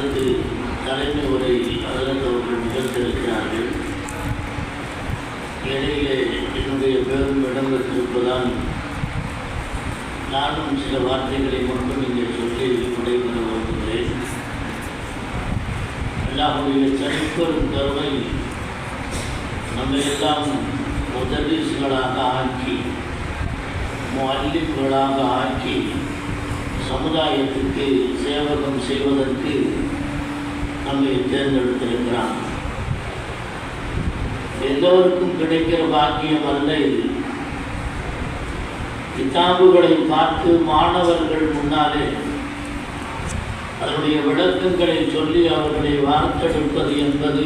அடுத்து தலைமை உரை அவர்கள் நிகழ்த்திருக்கிறார்கள் இடையிலே என்னுடைய பேரும் இடம்பெற்றிருப்பதால் நானும் சில வார்த்தைகளை மட்டும் இங்கே சொல்லி விடைபெற வருகிறேன் எல்லாருடைய தனிப்பெரும் கருணை நம்மை எல்லாம் முதலீசுகளாக ஆக்கி மல்லிப்புகளாக ஆக்கி சமுதாயத்துக்கு சேவகம் செய்வதற்கு நம்மை தேர்ந்தெடுத்திருக்கிறான். எல்லோருக்கும் கிடைக்கிற பாக்கியம் அல்ல இது. கிதாபுகளை பார்த்து மாணவர்கள் முன்னாலே அதனுடைய விளக்கங்களை சொல்லி அவர்களை வார்த்தெடுப்பது என்பது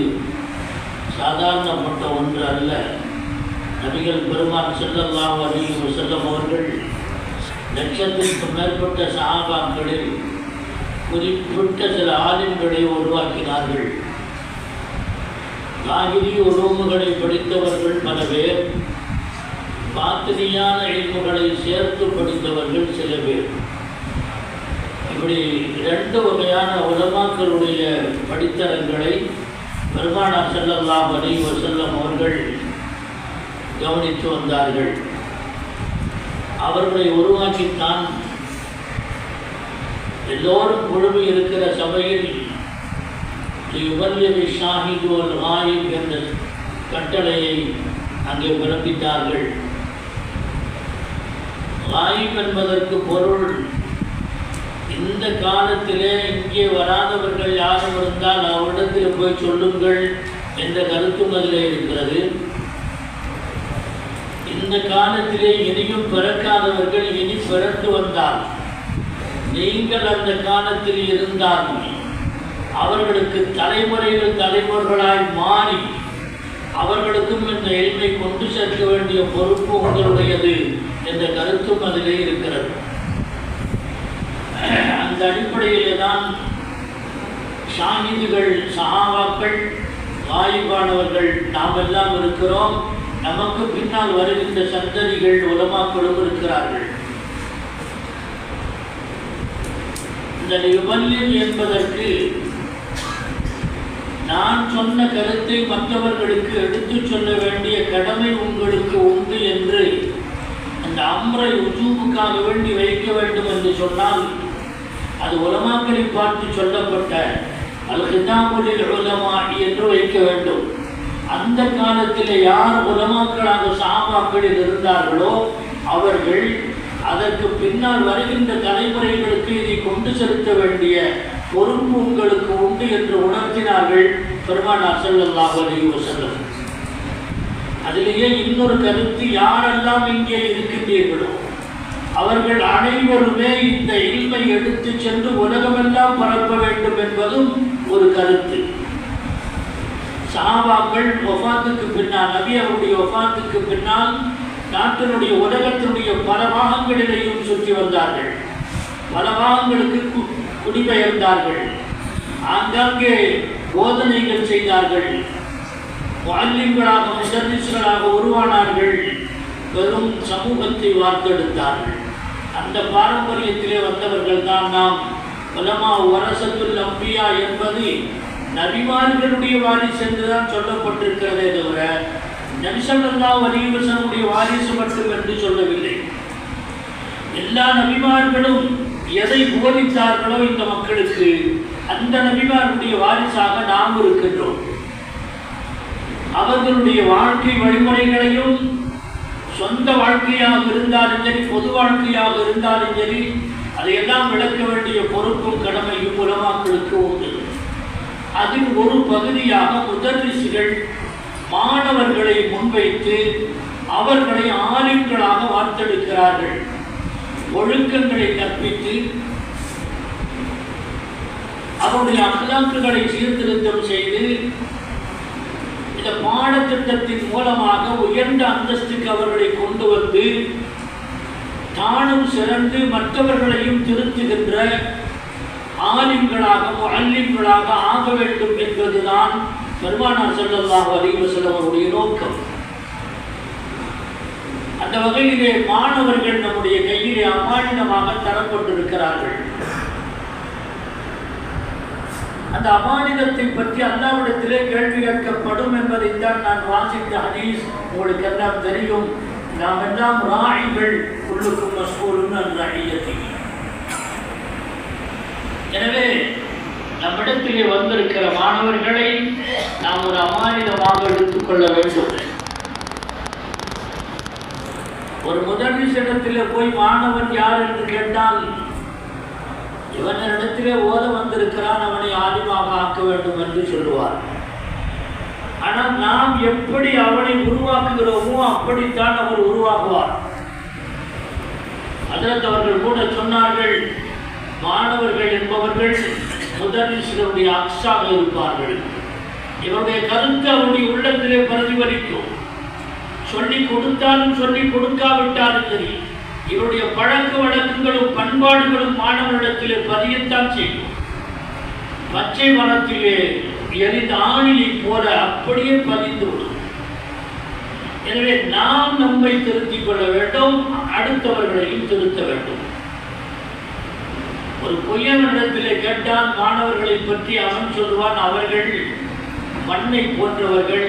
சாதாரணப்பட்ட ஒன்று அல்ல. நபிகள் பெருமான் செல்லல்லாம் அலியும் செல்லம் அவர்கள் லட்சத்திற்கு மேற்பட்ட சாபாக்களில் குறிப்பிட்ட சில ஆலிம்களை உருவாக்கினார்கள். லாகிரி உருவங்களை படித்தவர்கள் பல பேர் பாத்திரியான இழிவுகளை சேர்த்து படித்தவர்கள் சில பேர். இப்படி ரெண்டு வகையான உலமாக்களுடைய படித்தரங்களை பெருமானார் செல்லல்லாம் அலி வசல்லம் அவர்கள் கவனித்து வந்தார்கள். அவர்களை உருவாக்கித்தான் எல்லோரும் குழுமி இருக்கிற சபையில் யுவல்யவி ஷாஹிதுவல் ஆயிப் என்ற கட்டளையை அங்கே பிறப்பித்தார்கள். வாயிப் என்பதற்கு பொருள் இந்த காலத்திலே இங்கே வராதவர்கள் யாரும் இருந்தால் அவரிடத்தில் போய் சொல்லுங்கள் என்ற கருத்தும் அதில் இருக்கிறது. இந்த காலத்திலே இனியும் பிறக்காதவர்கள் இனி பிறந்து வந்தால் நீங்கள் அந்த காலத்தில் இருந்தாலும் அவர்களுக்கு தலைமுறைகள் தலைவர்களாய் மாறி அவர்களுக்கும் இந்த எளிமை கொண்டு சேர்க்க வேண்டிய பொறுப்பு உங்களுடையது என்ற கருத்தும் அதிலே இருக்கிறது. அந்த அடிப்படையிலே தான் ஷாஹிதுகள் சஹாவாக்கள் வாயுபானவர்கள் நாம் எல்லாம் இருக்கிறோம். நமக்கு பின்னால் வருகின்ற சந்ததிகள் உலமாக்களும் இருக்கிறார்கள். இந்த யுவல்யம் என்பதற்கு நான் சொன்ன கருத்தை மற்றவர்களுக்கு எடுத்துச் சொல்ல வேண்டிய கடமை உங்களுக்கு உண்டு என்று அந்த அம்ரை உஜூபுக்காக வேண்டி வைக்க வேண்டும் என்று சொன்னால் அது உலமாக்களை பார்த்து சொல்லப்பட்ட அல் ஹிதாமுலில் உலமா என்று வைக்க வேண்டும். அந்த காலத்தில் யார் உலமாக்களாக சாபாக்களில் இருந்தார்களோ அவர்கள் அதற்கு பின்னால் வருகின்ற தலைமுறைகளுக்கு இது செலுத்த வேண்டிய பொறுப்பு உங்களுக்கு உண்டு என்று உணர்த்தினார்கள் பெருமானார் செல்லல்லாஹு அலைஹி அதிலேயே இன்னொரு கருத்து யாரெல்லாம் இங்கே இருக்கின்றீர்களோ அவர்கள் அனைவருமே இந்த இல்மை எடுத்து சென்று உலகமெல்லாம் பரப்ப வேண்டும் என்பதும் ஒரு கருத்து. சாபாக்கள் ஒஃபாத்துக்கு பின்னால் நபி அவருடைய ஒஃபாத்துக்கு பின்னால் நாட்டினுடைய உலகத்தினுடைய பல பாகங்களிலேயும் சுற்றி வந்தார்கள். பல பாகங்களுக்கு கு- குடிபெயர்ந்தார்கள். ஆங்காங்கே போதனைகள் செய்தார்கள். வால்யங்களாக முதலிசுகளாக உருவானார்கள். பெரும் சமூகத்தை வார்த்தெடுத்தார்கள். அந்த பாரம்பரியத்திலே வந்தவர்கள் தான் நாம். உலமா வரசத்துல் அம்பியா என்பது நபிமார்களுடைய வாரிசு என்றுதான் சொல்லப்பட்டிருக்கிறதே தவிர நபிசல்லா வலிவசனுடைய வாரிசு மட்டும் என்று சொல்லவில்லை. எல்லா நபிமார்களும் எதை போதித்தார்களோ இந்த மக்களுக்கு அந்த நபிமாருடைய வாரிசாக நாம் இருக்கின்றோம். அவர்களுடைய வாழ்க்கை வழிமுறைகளையும் சொந்த வாழ்க்கையாக இருந்தாலும் சரி பொது வாழ்க்கையாக இருந்தாலும் சரி அதையெல்லாம் விளக்க வேண்டிய பொறுப்பும் கடமையும் உலமாக்களுக்கு உண்டு. அதில் ஒரு பகுதியாக முதலிசுகள் மாணவர்களை முன்வைத்து அவர்களை ஆலிம்களாக வார்த்தெடுக்கிறார்கள். ஒழுக்கங்களை கற்பித்து அவருடைய அகலாக்குகளை சீர்திருத்தம் செய்து இந்த பாடத்திட்டத்தின் மூலமாக உயர்ந்த அந்தஸ்துக்கு அவர்களை கொண்டு வந்து தானும் சிறந்து மற்றவர்களையும் திருத்துகின்ற ஆலிம்களாக அல்லிம்களாக ஆக வேண்டும் என்பதுதான் பெருமானார் ஸல்லல்லாஹு அலைஹி வஸல்லம் அவருடைய நோக்கம். அந்த வகையிலே மாணவர்கள் நம்முடைய கையிலே அமானிதமாக தரப்பட்டிருக்கிறார்கள் அந்த அமானிதத்தை பற்றி அல்லாவிடத்திலே கேள்வி கேட்கப்படும் என்பதை தான் நான் வாசித்த ஹதீஸ். உங்களுக்கு எல்லாம் தெரியும். நாம் எல்லாம் ராயிகள் உள்ளுக்கும் மஸ்கூலும் அந்த ஐயத்தை எனவே நம்மிடத்திலே வந்திருக்கிற மாணவர்களை நாம் ஒரு அமானிதமாக எடுத்துக்கொள்ள வேண்டும். ஒரு முதலிடத்திலே போய் மாணவன் யார் என்று கேட்டால் இவனிடத்திலே ஓத வந்திருக்கிறான் அவனை ஆதிமாக ஆக்க வேண்டும் என்று சொல்லுவார். ஆனால் நாம் எப்படி அவனை உருவாக்குகிறோமோ அப்படித்தான் அவர் உருவாக்குவார் அதற்கு அவர்கள் கூட சொன்னார்கள் மாணவர்கள் என்பவர்கள் முதலிசுடைய அக்ஷாக இருப்பார்கள். இவருடைய கருத்து அவருடைய உள்ளத்திலே பிரதிபலிக்கும். சொல்லி கொடுத்தாலும் சொல்லி கொடுக்காவிட்டாலும் சரி இவருடைய பழக்க வழக்கங்களும் பண்பாடுகளும் மாணவரிடத்திலே பதியத்தான் செய்யும். பச்சை மரத்திலே எரிந்த ஆணிலை போல அப்படியே பதிந்து விடும். எனவே நாம் நம்மை திருத்திக் கொள்ள வேண்டும் அடுத்தவர்களையும் திருத்த வேண்டும். ஒரு பொய்யனிடத்திலே கேட்டால் மாணவர்களை பற்றி அவன் சொல்வான் அவர்கள் மண்ணை போன்றவர்கள்.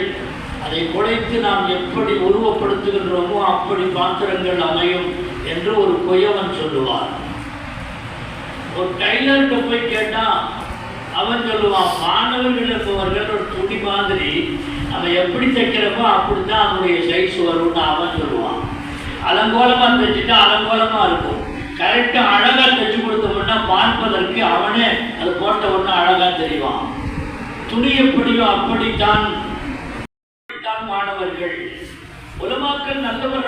அதை குலைத்து நாம் எப்படி உருவப்படுத்துகின்றோமோ அப்படி பாத்திரங்கள் அமையும் என்று ஒரு பொய்யவன் சொல்லுவான் ஒரு டைலர்கிட்ட போய் கேட்டா அவன் சொல்லுவான் மாணவர்கள் இருப்பவர்கள் ஒரு துணி மாதிரி அவன் எப்படி தைக்கிறப்போ அப்படித்தான் அவனுடைய சைஸ் வரும்னு அவன் சொல்லுவான். அலங்கோலமா தைச்சிட்டா அலங்கோலமா இருக்கும். கரெக்டா அழகா தைச்சு கொடுத்தோம்னா பார்ப்பதற்கு அவனே அது போட்ட உடனே அழகா தெரிவான். துணி எப்படியோ அப்படித்தான் மாணவர்கள் உலமாக்கள்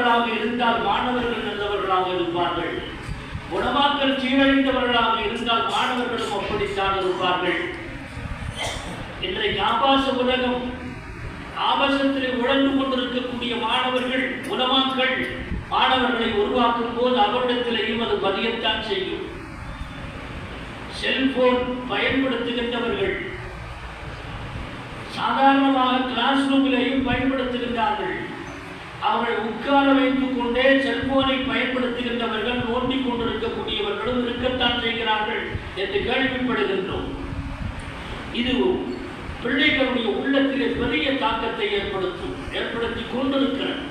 நல்லவர்களாக இருந்தால் மாணவர்கள் நல்லவர்களாக இருப்பார்கள். உலமாக்கள் சீரழிந்தவர்களாக இருந்தால் மாணவர்களும் அப்படித்தான் இருப்பார்கள். இன்றைக்கு ஆபாச உலகம் ஆபாசத்திலே உழந்து கொண்டிருக்கக்கூடிய மாணவர்கள் உலமாக்கள் மாணவர்களை உருவாக்கும் போது அவரிடத்திலேயும் அது பதியத்தான் செய்யும். செல்போன் பயன்படுத்துகின்றவர்கள் சாதாரணமாக கிளாஸ் ரூமிலேயும் பயன்படுத்துகின்றார்கள். அவர்கள் உட்கார வைத்துக் கொண்டே செல்போனை பயன்படுத்துகின்றவர்கள் நோண்டிக் கொண்டிருக்கக்கூடியவர்களும் இருக்கத்தான் செய்கிறார்கள் என்று கேள்விப்படுகின்றோம். இது பிள்ளைகளுடைய உள்ளத்திலே பெரிய தாக்கத்தை ஏற்படுத்தும் ஏற்படுத்தி கொண்டிருக்கிறது.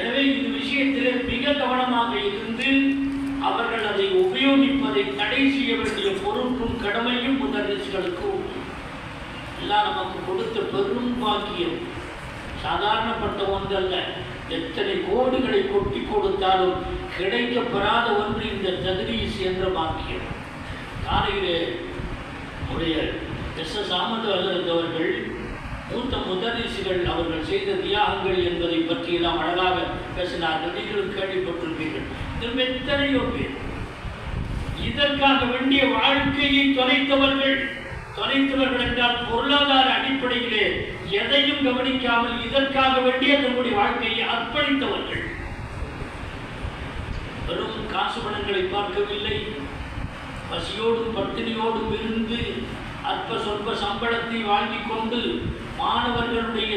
எனவே இந்த விஷயத்திலே மிக கவனமாக இருந்து அவர்கள் அதை உபயோகிப்பதை தடை செய்ய வேண்டிய பொறுப்பும் கடமையும் முதலீசுகளுக்கு உண்டு எல்லாம் நமக்கு கொடுத்த பெரும் பாக்கியம். சாதாரணப்பட்ட ஒன்றல்ல. எத்தனை கோடுகளை கொட்டி கொடுத்தாலும் கிடைக்கப்பெறாத ஒன்று இந்த தகுதீஸ் என்ற வாக்கியம் காலையிலே உடைய எஸ் எஸ் அகமது அவர்கள் மூத்த முதலீசுகள் அவர்கள் செய்த தியாகங்கள் என்பதை பற்றி எல்லாம் அழகாக பேசினார்கள். நீங்களும் கேள்விப்பட்டிருப்பீர்கள். திரும்ப எத்தனையோ பேர். இதற்காக வேண்டிய வாழ்க்கையை தொலைத்தவர்கள். தொலைத்தவர்கள் என்றால் பொருளாதார அடிப்படையிலே எதையும் கவனிக்காமல் இதற்காக வேண்டிய தன்னுடைய வாழ்க்கையை அர்ப்பணித்தவர்கள். வெறும் காசு பணங்களை பார்க்கவில்லை. பசியோடும் பட்டினியோடும் இருந்து அற்ப சொற்ப சம்பளத்தை வாங்கி கொண்டு மாணவர்களுடைய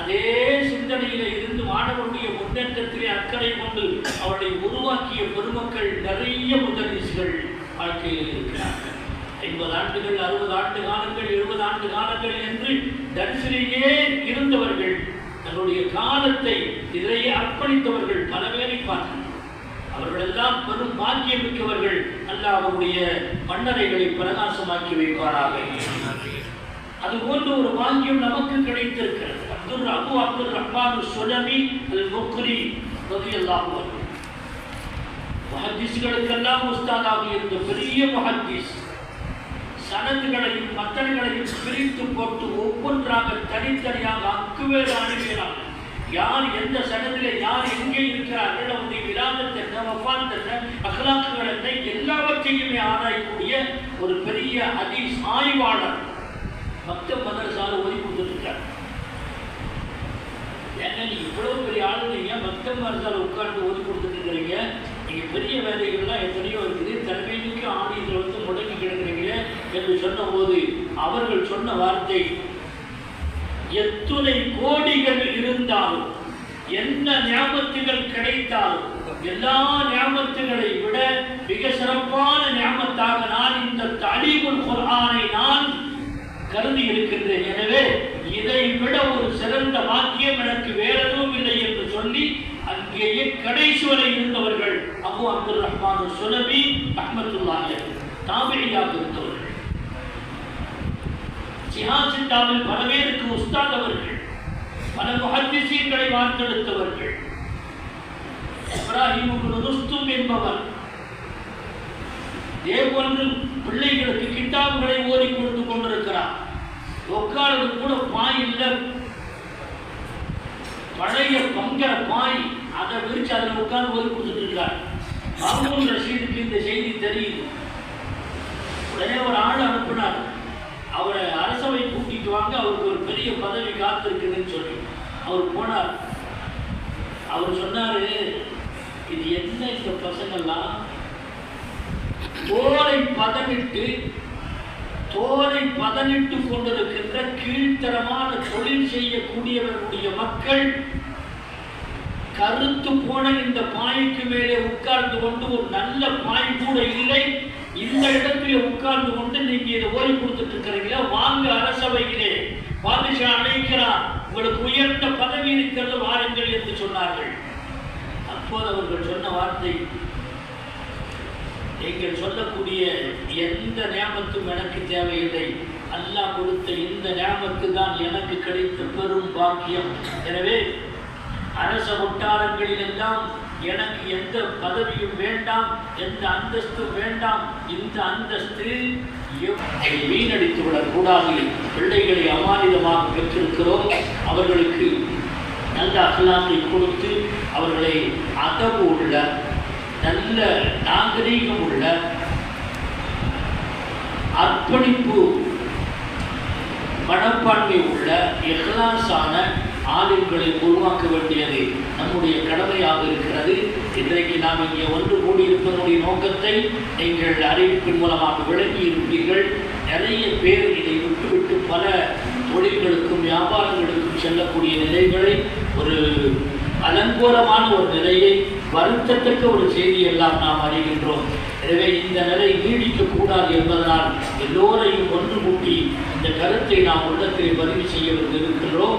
அதே சிந்தனையில இருந்து மாணவருடைய முன்னேற்றத்திலே அக்கறை கொண்டு அவளை உருவாக்கிய பெருமக்கள் நிறைய முதலீசுகள் வாழ்க்கையில் இருக்கிறார்கள். ஐம்பது ஆண்டுகள் அறுபது ஆண்டு காலங்கள் எழுபது ஆண்டு காலங்கள் என்று தரிசனையே இருந்தவர்கள் தன்னுடைய காலத்தை இதிலேயே அர்ப்பணித்தவர்கள் பல பேரை பார்க்கிறோம் அவர்களெல்லாம் பெரும் பாக்கியம் மிக்கவர்கள் அல்ல அவருடைய மன்னரைகளை பிரகாசமாக்கி வைப்பாராக. அது போன்ற ஒரு பாக்கியம் நமக்கு கிடைத்திருக்கிறது. அப்துல் அபு அப்துல் ரஹ்மான் சுனமி அல் முக்ரி ரலியல்லாஹு அன்ஹு. உஸ்தாதாக இருந்த பெரிய முஹத்திஸ். சனதுகளையும் மத்தன்களையும் பிரித்து போட்டு ஒவ்வொன்றாக தனித்தனியாக அக்குவேறு அணுகிறார்கள் யார் எந்த சடத்தில் யார் எங்கே இருக்கிறார்கள் அவருடைய விராதத் என்ன வஃபாத் அகலாக்குகள் என்ன எல்லாவற்றையுமே ஆராயக்கூடிய ஒரு பெரிய அதி ஆய்வாளர் பக்த மதரசால ஓதி கொடுத்துருக்கார். ஏன்னா நீ இவ்வளவு பெரிய ஆளுங்க ஏன் பக்த மதரசால உட்கார்ந்து ஓதி கொடுத்துட்டு இருக்கிறீங்க? நீங்க பெரிய வேலைகள்லாம் எத்தனையோ இருக்குது. தலைமைக்கு ஆணையத்தில் வந்து முடங்கி கிடக்கு என்று சொன்னபோது அவர்கள் சொன்ன வார்த்தை எத்துணை கோடிகள் இருந்தாலும் என்ன ஞாபகத்துகள் கிடைத்தாலும் எல்லா ஞாபகத்துகளை விட மிக சிறப்பான ஞாபகத்தாக நான் இந்த இந்த குரானை நான் கருதி இருக்கின்றேன் எனவே இதை விட ஒரு சிறந்த வாக்கியம் எனக்கு வேற எதுவும் இல்லை என்று சொல்லி அங்கேயே கடைசி வரை இருந்தவர்கள் அபு அப்துல் ரஹ்மான் சுலபி அஹமத்துல்லாஹ் தாமிரியாக இருந்தவர்கள். சியாசிட்டாவில் பல பேருக்கு உஸ்தாத் அவர்கள் பல முஹத்திசீன்களை வார்த்தெடுத்தவர்கள். இப்ராஹிம் என்பவர் தேவொன்று பிள்ளைகளுக்கு கிட்டாபுகளை ஓதி கொடுத்து கொண்டிருக்கிறார். உட்காரது கூட பாய் இல்ல. பழைய பங்கர பாய் அதை விரிச்சு அதில் உட்கார்ந்து ஓதி கொடுத்துட்டு இருக்கார். மாமூல் ரஷீதுக்கு இந்த செய்தி தெரியுது. உடனே ஒரு ஆள் அனுப்பினார். அவரை அரசவை கூட்டிட்டு வாங்க அவருக்கு ஒரு பெரிய பதவி காத்திருக்குதுன்னு சொல்லி அவர் போனார். அவர் சொன்னாரு இது என்ன இந்த பசங்கள்லாம்? தோலை பதனிட்டு தோலை பதனிட்டு கொண்டிருக்கின்ற கீழ்த்தரமான தொழில் செய்யக்கூடியவர்களுடைய மக்கள் கருத்து போன இந்த பாய்க்கு மேலே உட்கார்ந்து கொண்டு ஒரு நல்ல பாய் கூட இல்லை. இந்த இடத்துல உட்கார்ந்து கொண்டு நீங்க இதை ஓய்வு கொடுத்துட்டு இருக்கிறீங்களா? வாங்க அரசவையிலே பாதுஷா அழைக்கிறார். உங்களுக்கு உயர்ந்த பதவி இருக்கிறது வாருங்கள் என்று சொன்னார்கள். அப்போது அவர்கள் சொன்ன வார்த்தை நீங்கள் சொல்லக்கூடிய எந்த நேமத்தும் எனக்கு தேவையில்லை. அல்லாஹ் கொடுத்த இந்த நேமத்து தான் எனக்கு கிடைத்த பெரும் பாக்கியம். எனவே அரச வட்டாரங்களில் எல்லாம் எனக்கு எந்த பதவியும் வேண்டாம் எந்த அந்தஸ்தும் வேண்டாம் இந்த அந்தஸ்து எவ்- வீணடித்து விடக்கூடாது. பிள்ளைகளை அமானிதமாக பெற்றிருக்கிறோம். அவர்களுக்கு நல்ல அகலாத்தை கொடுத்து அவர்களை அதவு உள்ள நல்ல நாகரீகம் உள்ள அர்ப்பணிப்பு மனப்பான்மை உள்ள இஹ்லாஸான ஆளுங்களை உருவாக்க வேண்டியது நம்முடைய கடமையாக இருக்கிறது. இன்றைக்கு நாம் இங்கே ஒன்று கூடியிருப்பதனுடைய நோக்கத்தை நீங்கள் அறிவிப்பின் மூலமாக விளங்கி இருப்பீர்கள். நிறைய பேர் இதை விட்டுவிட்டு பல தொழில்களுக்கும் வியாபாரங்களுக்கும் செல்லக்கூடிய நிலைகளை ஒரு அலங்கோலமான ஒரு நிலையை வருத்தத்தக்க ஒரு செய்தியெல்லாம் நாம் அறிகின்றோம். எனவே இந்த நிலை நீடிக்கக்கூடாது என்பதனால் எல்லோரையும் ஒன்று கூட்டி இந்த கருத்தை நாம் உள்ளத்தில் பதிவு செய்ய இருக்கின்றோம்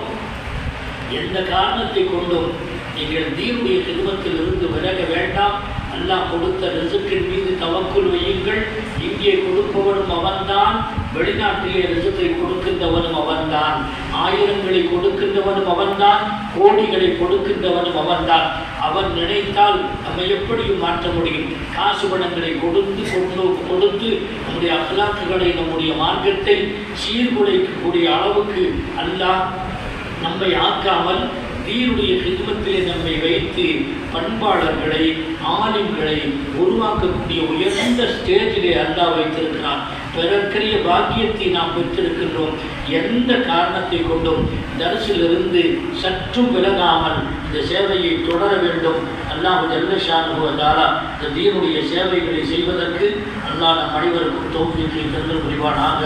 எந்த காரணத்தை கொண்டும் நீங்கள் தீனுடைய சிறுமத்தில் இருந்து விலக வேண்டாம். அல்லாஹ் கொடுத்த ரிசுக்கின் மீது தவக்குள் வையுங்கள். இங்கே கொடுப்பவனும் அவன்தான். வெளிநாட்டிலே ரிசுக்கை கொடுக்கின்றவனும் அவன்தான். ஆயிரங்களை கொடுக்கின்றவனும் அவன்தான். கோடிகளை கொடுக்கின்றவனும் அவன்தான். அவன் நினைத்தால் நம்ம எப்படியும் மாற்ற முடியும். காசு பணங்களை கொடுத்து கொண்டு கொடுத்து நம்முடைய அகலாக்குகளை நம்முடைய மார்க்கத்தை சீர்குலைக்கக்கூடிய அளவுக்கு அல்லாஹ் நம்மை ஆக்காமல் தீருடைய ஹிதுமத்திலே நம்மை வைத்து பண்பாளர்களை ஆலிம்களை உருவாக்கக்கூடிய உயர்ந்த ஸ்டேஜிலே அல்லா வைத்திருக்கிறான். பிறக்கரிய பாக்கியத்தை நாம் பெற்றிருக்கின்றோம். எந்த காரணத்தை கொண்டும் தரிசிலிருந்து சற்றும் விலகாமல் இந்த சேவையை தொடர வேண்டும். அல்லாஹ் ஜல்லஷானுவதாரா இந்த தீனுடைய சேவைகளை செய்வதற்கு அல்லாஹ் நம் அனைவருக்கும் தோல்விக்கு தந்து புரிவானாக.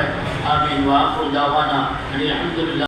ஆமீன். வாக்கு தாவானா. அலி அஹமதுல்லா